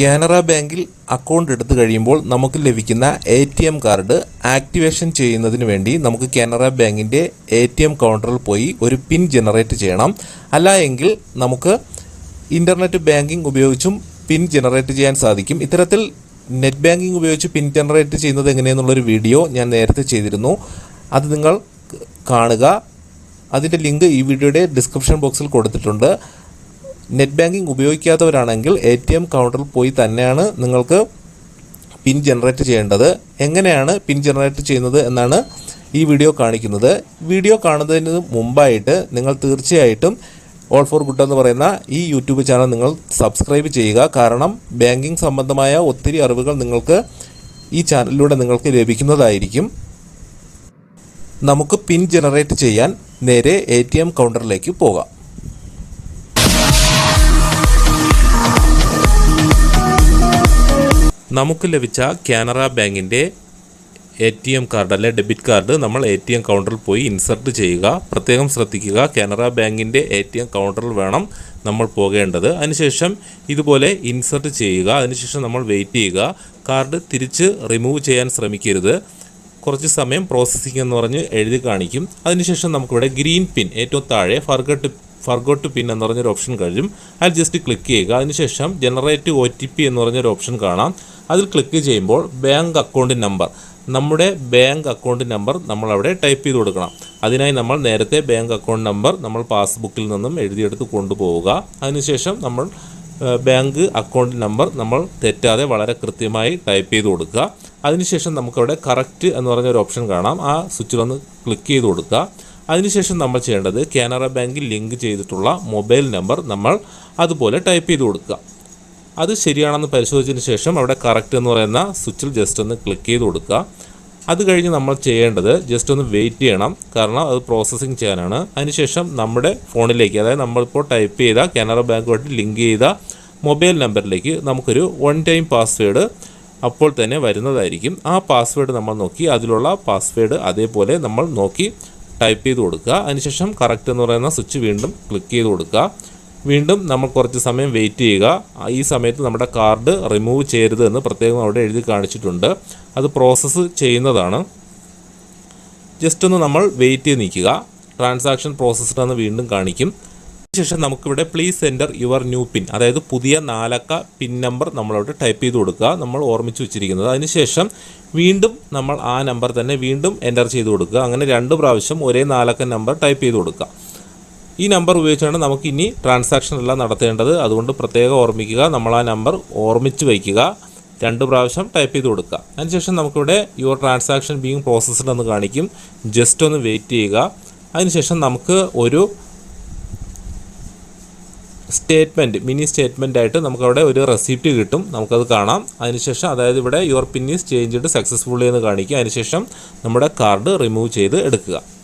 കാനറ ബാങ്കിൽ അക്കൗണ്ട് എടുത്തു കഴിയുമ്പോൾ നമുക്ക് ലഭിക്കുന്ന A T M card activation ചെയ്യുന്നതിന് വേണ്ടി നമുക്ക് കാനറ ബാങ്കിന്റെ എ ടി എം കൗണ്ടറിൽ പോയി ഒരു പിൻ ജനറേറ്റ് ചെയ്യണം. അല്ല എങ്കിൽ നമുക്ക് ഇന്റർനെറ്റ് ബാങ്കിംഗ് ഉപയോഗിച്ചും പിൻ ജനറേറ്റ് ചെയ്യാൻ സാധിക്കും. ഇത്തരത്തിൽ നെറ്റ് ബാങ്കിംഗ് ഉപയോഗിച്ച് പിൻ ജനറേറ്റ് ചെയ്യുന്നത് എങ്ങനെയെന്നുള്ളൊരു വീഡിയോ ഞാൻ നേരത്തെ ചെയ്തിരുന്നു. അത് നിങ്ങൾ കാണുക. അതിന്റെ ലിങ്ക് ഈ വീഡിയോയുടെ ഡിസ്ക്രിപ്ഷൻ ബോക്സിൽ കൊടുത്തിട്ടുണ്ട്. നെറ്റ് ബാങ്കിംഗ് ഉപയോഗിക്കാത്തവരാണെങ്കിൽ എ ടി എം കൗണ്ടറിൽ പോയി തന്നെയാണ് നിങ്ങൾക്ക് പിൻ ജനറേറ്റ് ചെയ്യേണ്ടത്. എങ്ങനെയാണ് പിൻ ജനറേറ്റ് ചെയ്യുന്നത് എന്നാണ് ഈ വീഡിയോ കാണിക്കുന്നത്. വീഡിയോ കാണുന്നതിന് മുമ്പായിട്ട് നിങ്ങൾ തീർച്ചയായിട്ടും ഓൾ ഫോർ ഗുഡ് എന്ന് പറയുന്ന ഈ യൂട്യൂബ് ചാനൽ നിങ്ങൾ സബ്സ്ക്രൈബ് ചെയ്യുക. കാരണം ബാങ്കിങ് സംബന്ധമായ ഒത്തിരി അറിവുകൾ നിങ്ങൾക്ക് ഈ ചാനലിലൂടെ നിങ്ങൾക്ക് ലഭിക്കുന്നതായിരിക്കും. നമുക്ക് പിൻ ജനറേറ്റ് ചെയ്യാൻ നേരെ എ കൗണ്ടറിലേക്ക് പോകാം. നമുക്ക് ലഭിച്ച കാനറ ബാങ്കിന്റെ എ ടി എം കാർഡ് അല്ലെ ഡെബിറ്റ് കാർഡ് നമ്മൾ എ ടി എം കൗണ്ടറിൽ പോയി ഇൻസർട്ട് ചെയ്യുക. പ്രത്യേകം ശ്രദ്ധിക്കുക കാനറ ബാങ്കിന്റെ എ ടി എം കൗണ്ടറിൽ വേണം നമ്മൾ പോകേണ്ടത്. അതിനുശേഷം ഇതുപോലെ ഇൻസർട്ട് ചെയ്യുക. അതിനുശേഷം നമ്മൾ വെയിറ്റ് ചെയ്യുക. കാർഡ് തിരിച്ച് റിമൂവ് ചെയ്യാൻ ശ്രമിക്കരുത്. കുറച്ച് സമയം പ്രോസസ്സിംഗ് എന്ന് പറഞ്ഞ് എഴുതി കാണിക്കും. അതിനുശേഷം നമുക്കിവിടെ ഗ്രീൻ പിൻ ഏറ്റവും താഴെ ഫർഗട്ട് ഫർഗോട്ട് പിൻ എന്ന് പറഞ്ഞൊരു ഓപ്ഷൻ കഴിയും. അതിൽ ജസ്റ്റ് ക്ലിക്ക് ചെയ്യുക. അതിനുശേഷം ജനറേറ്റ് ഒ ടി പി എന്ന് പറഞ്ഞൊരു ഓപ്ഷൻ കാണാം. അതിൽ ക്ലിക്ക് ചെയ്യുമ്പോൾ ബാങ്ക് അക്കൗണ്ട് നമ്പർ നമ്മുടെ ബാങ്ക് അക്കൗണ്ട് നമ്പർ നമ്മൾ അവിടെ ടൈപ്പ് ചെയ്ത് കൊടുക്കണം. അതിനായി നമ്മൾ നേരത്തെ ബാങ്ക് അക്കൗണ്ട് നമ്പർ നമ്മൾ പാസ്ബുക്കിൽ നിന്നും എഴുതിയെടുത്ത് കൊണ്ടുപോവുക. അതിനുശേഷം നമ്മൾ ബാങ്ക് അക്കൗണ്ട് നമ്പർ നമ്മൾ തെറ്റാതെ വളരെ കൃത്യമായി ടൈപ്പ് ചെയ്ത് കൊടുക്കുക. അതിനുശേഷം നമുക്കവിടെ കറക്റ്റ് എന്ന് പറഞ്ഞ ഒരു ഓപ്ഷൻ കാണാം. ആ സ്വിച്ചിലൊന്ന് ക്ലിക്ക് ചെയ്ത് കൊടുക്കുക. അതിനുശേഷം നമ്മൾ ചെയ്യേണ്ടത് കാനറ ബാങ്കിൽ ലിങ്ക് ചെയ്തിട്ടുള്ള മൊബൈൽ നമ്പർ നമ്മൾ അതുപോലെ ടൈപ്പ് ചെയ്ത് കൊടുക്കുക. അത് ശരിയാണെന്ന് പരിശോധിച്ചതിന് ശേഷം അവിടെ കറക്റ്റ് എന്ന് പറയുന്ന സ്വിച്ചിൽ ജസ്റ്റ് ഒന്ന് ക്ലിക്ക് ചെയ്ത് കൊടുക്കുക. അത് കഴിഞ്ഞ് നമ്മൾ ചെയ്യേണ്ടത് ജസ്റ്റ് ഒന്ന് വെയിറ്റ് ചെയ്യണം. കാരണം അത് പ്രോസസ്സിങ് ചെയ്യാനാണ്. അതിനുശേഷം നമ്മുടെ ഫോണിലേക്ക് അതായത് നമ്മളിപ്പോൾ ടൈപ്പ് ചെയ്ത കാനറ ബാങ്കുമായിട്ട് ലിങ്ക് ചെയ്ത മൊബൈൽ നമ്പറിലേക്ക് നമുക്കൊരു വൺ ടൈം പാസ്വേഡ് അപ്പോൾ തന്നെ വരുന്നതായിരിക്കും. ആ പാസ്വേഡ് നമ്മൾ നോക്കി അതിലുള്ള പാസ്വേഡ് അതേപോലെ നമ്മൾ നോക്കി ടൈപ്പ് ചെയ്ത് കൊടുക്കുക. അതിനുശേഷം കറക്റ്റ് എന്ന് പറയുന്ന സ്വിച്ച് വീണ്ടും ക്ലിക്ക് ചെയ്ത് കൊടുക്കുക. വീണ്ടും നമ്മൾ കുറച്ച് സമയം വെയിറ്റ് ചെയ്യുക. ഈ സമയത്ത് നമ്മുടെ കാർഡ് റിമൂവ് ചെയ്യരുത് എന്ന് പ്രത്യേകം അവിടെ എഴുതി കാണിച്ചിട്ടുണ്ട്. അത് പ്രോസസ്സ് ചെയ്യുന്നതാണ്. ജസ്റ്റ് ഒന്ന് നമ്മൾ വെയിറ്റ് ചെയ്ത് നിൽക്കുക. ട്രാൻസാക്ഷൻ പ്രോസസ്ഡ് എന്ന് വീണ്ടും കാണിക്കും. ശേഷം നമുക്കിവിടെ please enter your new pin അതായത് പുതിയ നാലക്ക പിൻ നമ്പർ നമ്മളവിടെ ടൈപ്പ് ചെയ്ത് കൊടുക്കുക. നമ്മൾ ഓർമ്മിച്ച് വെച്ചിരിക്കുന്നത്. അതിനുശേഷം വീണ്ടും നമ്മൾ ആ നമ്പർ തന്നെ വീണ്ടും എന്റർ ചെയ്ത് കൊടുക്കുക. അങ്ങനെ രണ്ട് പ്രാവശ്യം ഒരേ നാലക്ക നമ്പർ ടൈപ്പ് ചെയ്ത് കൊടുക്കുക. ഈ നമ്പർ ഉപയോഗിച്ചാണ് നമുക്ക് ഇനി ട്രാൻസാക്ഷൻ എല്ലാം നടത്തേണ്ടത്. അതുകൊണ്ട് പ്രത്യേകം ഓർമ്മിക്കുക നമ്മൾ ആ നമ്പർ ഓർമ്മിച്ച് വയ്ക്കുക. രണ്ട് പ്രാവശ്യം ടൈപ്പ് ചെയ്ത് കൊടുക്കുക. അതിനുശേഷം നമുക്കിവിടെ യുവർ ട്രാൻസാക്ഷൻ ബീങ് പ്രോസസ്ഡ് എന്ന് കാണിക്കും. ജസ്റ്റ് ഒന്ന് വെയിറ്റ് ചെയ്യുക. അതിനുശേഷം നമുക്ക് ഒരു സ്റ്റേറ്റ്മെന്റ് മിനി സ്റ്റേറ്റ്മെന്റ് ആയിട്ട് നമുക്കവിടെ ഒരു റെസിപ്റ്റ് കിട്ടും. നമുക്കത് കാണാം. അതിനുശേഷം അതായത് ഇവിടെ your pin is changed successfully എന്ന് കാണിക്കുക. അതിനുശേഷം നമ്മുടെ കാർഡ് റിമൂവ് ചെയ്ത് എടുക്കുക.